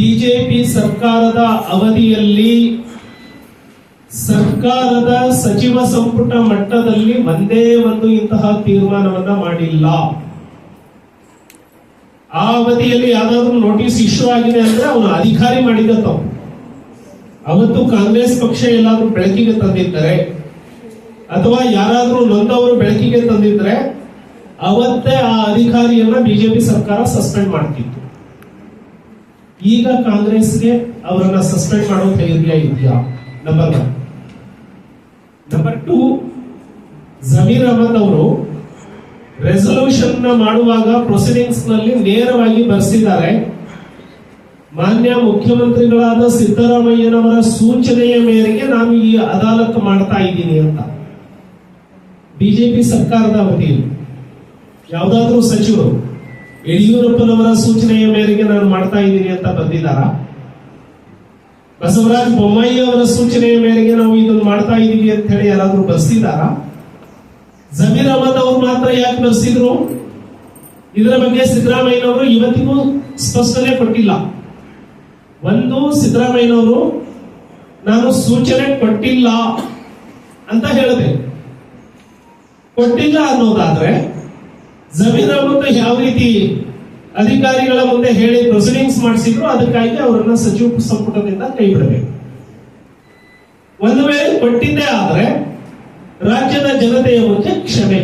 BJP ಸರ್ಕಾರದ ಅವಧಿಯಲ್ಲಿ ಸರ್ಕಾರದ ಸಚಿವ ಸಂಪುಟ ಮಟ್ಟದಲ್ಲಿ ಒಂದೇ ಒಂದು ಇಂತಹ ತೀರ್ಮಾನವನ್ನ ಮಾಡಿಲ್ಲ. ಆ ಅವಧಿಯಲ್ಲಿ ಯಾವ್ದಾದ್ರು ನೋಟಿಸ್ ಇಶ್ಯೂ ಆಗಿದೆ ಅಂದ್ರೆ ಅವನು ಅಧಿಕಾರಿ ಮಾಡಿದ ತಪ್ಪು. ಅವತ್ತು ಕಾಂಗ್ರೆಸ್ ಪಕ್ಷ ಎಲ್ಲಾದ್ರೂ ಬೆಳಕಿಗೆ ತಂದಿದ್ದರೆ, ಅಥವಾ ಯಾರಾದ್ರೂ ನೊಂದವರು ಬೆಳಕಿಗೆ ತಂದಿದ್ರೆ, ಅವತ್ತೇ ಆ ಅಧಿಕಾರಿಯನ್ನ ಬಿಜೆಪಿ ಸರ್ಕಾರ ಸಸ್ಪೆಂಡ್ ಮಾಡ್ತಿತ್ತು. ಈಗ ಕಾಂಗ್ರೆಸ್ಗೆ ಅವರನ್ನ ಸಸ್ಪೆಂಡ್ ಮಾಡೋ ಧೈರ್ಯ ಇದೆಯಾ? Number one number two Zameer Ahmed ಅವರು ರೆಸೊಲ್ಯೂಷನ್ ಮಾಡುವಾಗ ಪ್ರೊಸೀಡಿಂಗ್ಸ್ನಲ್ಲಿ ನೇರವಾಗಿ ಬರೆಸಿದ್ದಾರೆ. ಮಾನ್ಯ ಮುಖ್ಯಮಂತ್ರಿಗಳಾದ ಸಿದ್ದರಾಮಯ್ಯನವರ ಸೂಚನೆಯ ಮೇರೆಗೆ ನಾನು ಈ ಅದಾಲತ್ ಮಾಡ್ತಾ ಇದ್ದೀನಿ ಅಂತ. ಬಿಜೆಪಿ ಸರ್ಕಾರದ ವತಿಯಲ್ಲಿ ಯಾವುದಾದ್ರೂ ಸಚಿವರು ಯಡಿಯೂರಪ್ಪನವರ ಸೂಚನೆಯ ಮೇರೆಗೆ ನಾನು ಮಾಡ್ತಾ ಇದ್ದೀನಿ ಅಂತ ಬಂದಿದ್ದಾರ? ಬಸವರಾಜ ಬೊಮ್ಮಾಯಿ ಅವರ ಸೂಚನೆಯ ಮೇರೆಗೆ ನಾವು ಇದನ್ನು ಮಾಡ್ತಾ ಇದ್ದೀವಿ ಅಂತ ಹೇಳಿ ಯಾರಾದ್ರೂ ಬರ್ಸಿದಾರ ಜಮೀರ್ ಅಹಮದ್ ಅವರು ಮಾತ್ರ ಯಾಕೆ ಬರ್ಸಿದ್ರು? ಇದರ ಬಗ್ಗೆ ಸಿದ್ದರಾಮಯ್ಯನವರು ಇವತ್ತಿಗೂ ಸ್ಪಷ್ಟನೆ ಕೊಟ್ಟಿಲ್ಲ. ಒಂದು, ಸಿದ್ದರಾಮಯ್ಯನವರು, ನಾನು ಸೂಚನೆ ಕೊಟ್ಟಿಲ್ಲ ಅಂತ ಹೇಳಿದೆ. ಕೊಟ್ಟಿಲ್ಲ ಅನ್ನೋದಾದ್ರೆ ಜಮೀರ್ ಮುಂದೆ ಯಾವ ರೀತಿ ಅಧಿಕಾರಿಗಳ ಮುಂದೆ ಹೇಳಿ ಪ್ರೊಸೀಡಿಂಗ್ಸ್ ಮಾಡಿಸಿದ್ರು ಅದಕ್ಕಾಗಿ ಅವರನ್ನ ಸಚಿವ ಸಂಪುಟದಿಂದ ಕೈ ಬಿಡಬೇಕು ಒಂದು ವೇಳೆ ಕೊಟ್ಟಿದ್ದೇ ಆದ್ರೆ ರಾಜ್ಯದ ಜನತೆಯ ಮುಂದೆ ಕ್ಷಮೆ